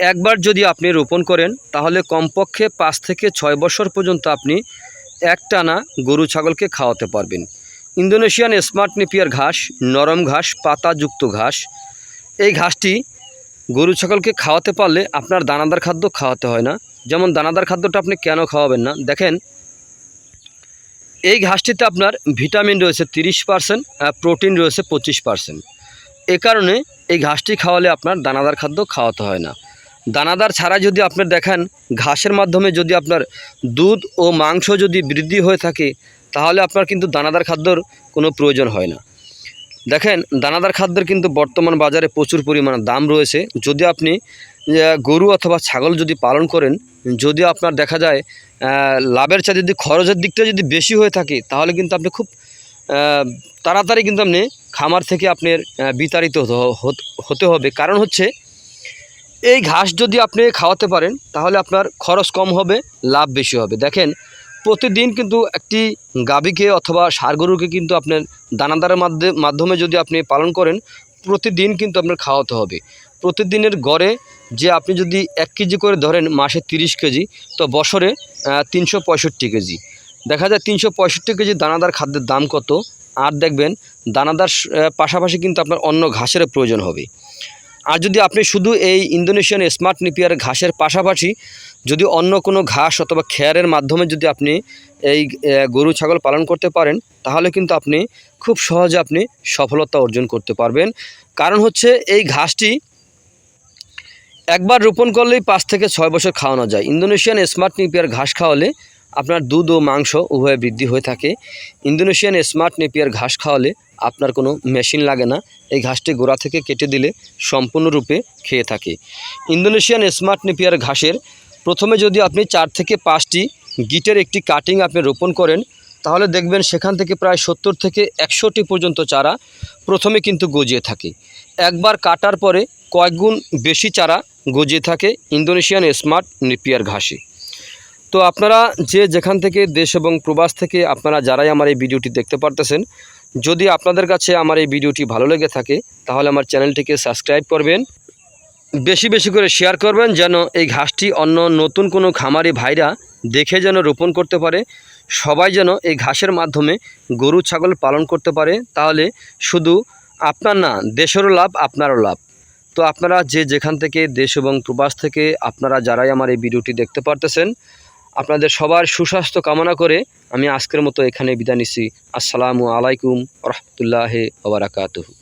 একবার যদি আপনি রোপণ করেন, তাহলে কমপক্ষে পাঁচ থেকে ছয় বছর পর্যন্ত আপনি একটানা গরু ছাগলকে খাওয়াতে পারবেন। ইন্দোনেশিয়ান স্মার্ট নেপিয়ার ঘাস, নরম ঘাস, পাতাযুক্ত ঘাস, এই ঘাসটি গরু ছাগলকে খাওয়াতে পারলে আপনার দানাদার খাদ্য খাওয়াতে হয় না। যেমন দানাদার খাদ্যটা আপনি কেন খাওয়াবেন না? দেখেন, এই ঘাসটিতে আপনার ভিটামিন রয়েছে তিরিশ পার্সেন্ট প্রোটিন রয়েছে পঁচিশ পার্সেন্ট। এ কারণে এই ঘাসটি খাওয়ালে আপনার দানাদার খাদ্য খাওয়াতে হয় না। দানাদার ছাড়া যদি আপনার দেখেন, ঘাসের মাধ্যমে যদি আপনার দুধ ও মাংস যদি বৃদ্ধি হয়ে থাকে, তাহলে আপনার কিন্তু দানাদার খাদ্যর কোনো প্রয়োজন হয় না। দেখেন, দানাদার খাদ্যের কিন্তু বর্তমান বাজারে প্রচুর পরিমাণে দাম রয়েছে। যদি আপনি গরু অথবা ছাগল যদি পালন করেন, যদি আপনার দেখা যায় লাভের চাই যদি খরচের দিকটা যদি বেশি হয়ে থাকে, তাহলে কিন্তু আপনি খুব তাড়াতাড়ি কিন্তু আপনি খামার থেকে আপনার বিতাড়িত হতে হবে। কারণ হচ্ছে এই ঘাস যদি আপনি খাওয়াতে পারেন, তাহলে আপনার খরচ কম হবে, লাভ বেশি হবে। দেখেন, প্রতিদিন কিন্তু একটি গাভীকে অথবা ষাঁড় গরুকে কিন্তু আপনার দানাদারের মাধ্যমে মাধ্যমে যদি আপনি পালন করেন, প্রতিদিন কিন্তু আপনার খাওয়াতে হবে। প্রতিদিনের গড়ে যে আপনি যদি এক কেজি করে ধরেন, মাসে তিরিশ কেজি, তো বছরে তিনশো পঁয়ষট্টি কেজি। দেখা যায় তিনশো পঁয়ষট্টি কেজি দানাদার খাদ্যের দাম কত? আর দেখবেন, দানাদার পাশাপাশি কিন্তু আপনার অন্য ঘাসের প্রয়োজন হবে। আর যদি আপনি শুধু এই ইন্দোনেশিয়ান স্মার্ট নিপিয়ার ঘাসের পাশাপাশি যদি অন্য কোনো ঘাস অথবা খেয়ারের মাধ্যমে যদি আপনি এই গরু, ছাগল পালন করতে পারেন, তাহলে কিন্তু আপনি খুব সহজে আপনি সফলতা অর্জন করতে পারবেন। কারণ হচ্ছে এই ঘাসটি একবার রোপণ করলেই পাঁচ থেকে ছয় বছর খাওয়ানো যায়। ইন্দোনেশিয়ান স্মার্ট নিপিয়ার ঘাস খাওয়ালে আপনার দুধ ও মাংস উভয় বৃদ্ধি হয়ে থাকে। ইন্দোনেশিয়ান স্মার্ট নেপিয়ার ঘাস খাওয়ালে আপনার কোনো মেশিন লাগে না। এই ঘাসটি গোড়া থেকে কেটে দিলে সম্পূর্ণরূপে খেয়ে থাকে। ইন্দোনেশিয়ান স্মার্ট নেপিয়ার ঘাসের প্রথমে যদি আপনি চার থেকে পাঁচটি গিটের একটি কাটিং আপনি রোপণ করেন, তাহলে দেখবেন সেখান থেকে প্রায় সত্তর থেকে একশোটি পর্যন্ত চারা প্রথমে কিন্তু গজিয়ে থাকে। একবার কাটার পরে কয়েকগুণ বেশি চারা গজিয়ে থাকে ইন্দোনেশিয়ান স্মার্ট নেপিয়ার ঘাসে। তো আপনারা যে যেখান থেকে দেশ এবং প্রবাস থেকে আপনারা যারাই আমার এই ভিডিওটি দেখতে পারতেছেন, যদি আপনাদের কাছে আমার এই ভিডিওটি ভালো লেগে থাকে, তাহলে আমার চ্যানেলটিকে সাবস্ক্রাইব করবেন, বেশি বেশি করে শেয়ার করবেন যেন এই ঘাসটি অন্য নতুন কোনো খামারি ভাইরা দেখে যেন রোপণ করতে পারে। সবাই যেন এই ঘাসের মাধ্যমে গরু, ছাগল পালন করতে পারে। তাহলে শুধু আপনার না, দেশেরও লাভ, আপনারও লাভ। তো আপনারা যে যেখান থেকে দেশ এবং প্রবাস থেকে আপনারা যারাই আমার এই ভিডিওটি দেখতে পারতেছেন আপনাদের সবার সুস্বাস্থ্য কামনা করে আমি আজকের মতো এখানে বিদায় নিচ্ছি। আসসালামু আলাইকুম রহমতুল্লাহ ওবরাকাতুহু